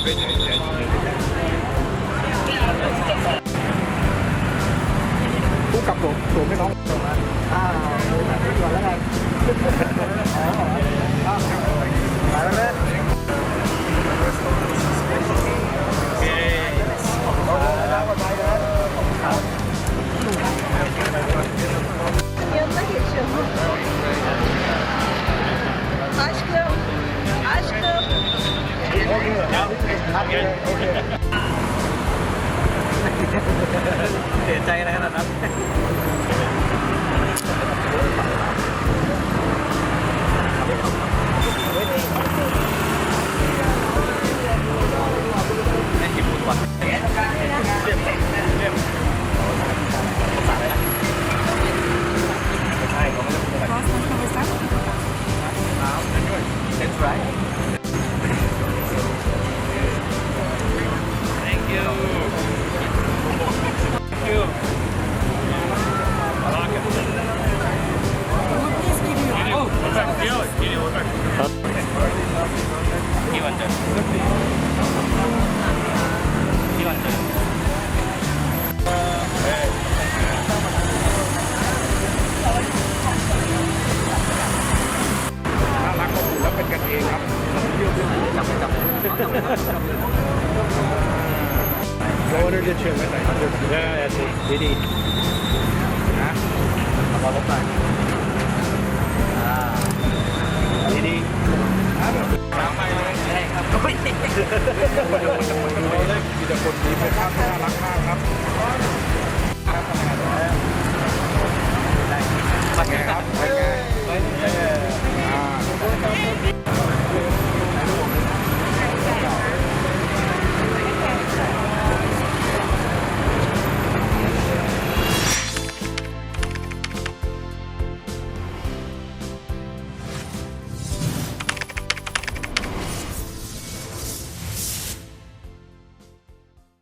ผู้กับผมผมไม่น้องอ่าเลแบบนี้ก่อนแล้วกัน เสียใจอะไรขนาดนั้นไม่กินบุญก่อนเรียบเรียบเรียบภาษาอะไรนะไม่ใช่เขาไม่ได้พูดอะไรอ้าวนั่นด้วยเซ็นทรัล Thank you Give one turn. Give one turn. น่ารักอบอุ่นและเป็นกันเองครับจับไปจับจับไปจับโรนจะเชื่อไว้ไหนครับเดี๋ยวดีดีนะรอรถหน่อย